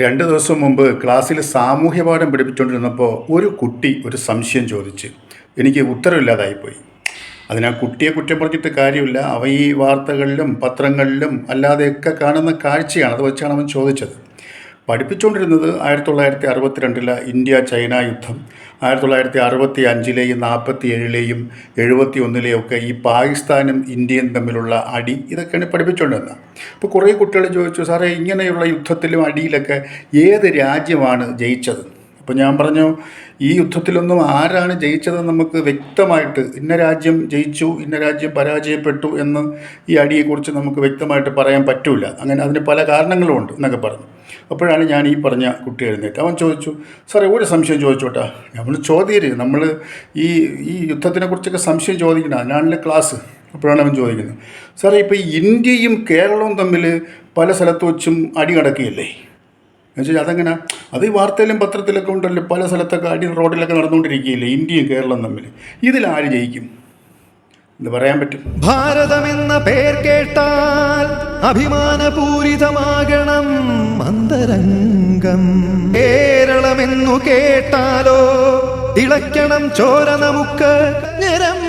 രണ്ട് ദിവസം മുമ്പ് ക്ലാസ്സിൽ സാമൂഹ്യ പാഠം പഠിപ്പിച്ചുകൊണ്ടിരുന്നപ്പോൾ ഒരു കുട്ടി ഒരു സംശയം ചോദിച്ച് എനിക്ക് ഉത്തരവില്ലാതായിപ്പോയി. അതിനാ കുട്ടിയെ കുറ്റം പറഞ്ഞിട്ട് കാര്യമില്ല. അവ ഈ വാർത്തകളിലും പത്രങ്ങളിലും അല്ലാതെയൊക്കെ കാണുന്ന കാഴ്ചയാണ്. അത് വെച്ചാണ് അവൻ ചോദിച്ചത്. പഠിപ്പിച്ചുകൊണ്ടിരുന്നത് ആയിരത്തി തൊള്ളായിരത്തി അറുപത്തിരണ്ടിലെ ഇന്ത്യ ചൈന യുദ്ധം. ആയിരത്തി തൊള്ളായിരത്തി അറുപത്തി അഞ്ചിലെയും നാൽപ്പത്തി ഏഴിലെയും എഴുപത്തി ഒന്നിലെയും ഒക്കെ ഈ പാകിസ്ഥാനും ഇന്ത്യയും തമ്മിലുള്ള അടി ഇതൊക്കെയാണ് പഠിപ്പിച്ചുകൊണ്ടിരുന്നത്. അപ്പോൾ കുറേ കുട്ടികൾ ചോദിച്ചു സാറേ ഇങ്ങനെയുള്ള യുദ്ധത്തിലും അടിയിലൊക്കെ ഏത് രാജ്യമാണ് ജയിച്ചത്? അപ്പോൾ ഞാൻ പറഞ്ഞു ഈ യുദ്ധത്തിലൊന്നും ആരാണ് ജയിച്ചതെന്ന് നമുക്ക് വ്യക്തമായിട്ട് ഇന്ന രാജ്യം ജയിച്ചു ഇന്ന രാജ്യം പരാജയപ്പെട്ടു എന്ന് ഈ അടിയെക്കുറിച്ച് നമുക്ക് വ്യക്തമായിട്ട് പറയാൻ പറ്റില്ല അങ്ങനെ അതിന് പല കാരണങ്ങളുമുണ്ട് എന്നൊക്കെ പറഞ്ഞു. അപ്പോഴാണ് ഞാൻ ഈ പറഞ്ഞ കുട്ടി എഴുന്നേറ്റ്. അവൻ ചോദിച്ചു സാറേ ഒരു സംശയം ചോദിച്ചോട്ടാ? നമ്മൾ ചോദ്യര് നമ്മൾ ഈ ഈ യുദ്ധത്തിനെക്കുറിച്ചൊക്കെ സംശയം ചോദിക്കണം അതിനാണല്ലേ ക്ലാസ്. അപ്പോഴാണ് അവൻ ചോദിക്കുന്നത്. സാറേ ഇപ്പോൾ ഇന്ത്യയും കേരളവും തമ്മിൽ പല സ്ഥലത്ത് വെച്ചും അടി നടക്കുകയല്ലേ എന്നുവെച്ചാൽ അതങ്ങനെ അത് ഈ വാർത്തയിലും പത്രത്തിലൊക്കെ ഉണ്ടല്ലോ പല സ്ഥലത്തൊക്കെ അടി റോഡിലൊക്കെ നടന്നുകൊണ്ടിരിക്കുകയില്ലേ ഇന്ത്യയും കേരളം തമ്മിൽ ഇതിൽ ആര് ജയിക്കും? എന്ന് പറയാൻ പറ്റും. ഭാരതം എന്ന പേർ കേട്ടാൽ അഭിമാനപൂരിതമാകണം അന്തരംഗം. കേരളമെന്നു കേട്ടാലോ ഇളക്കണം ചോര നമുക്ക്. ഞര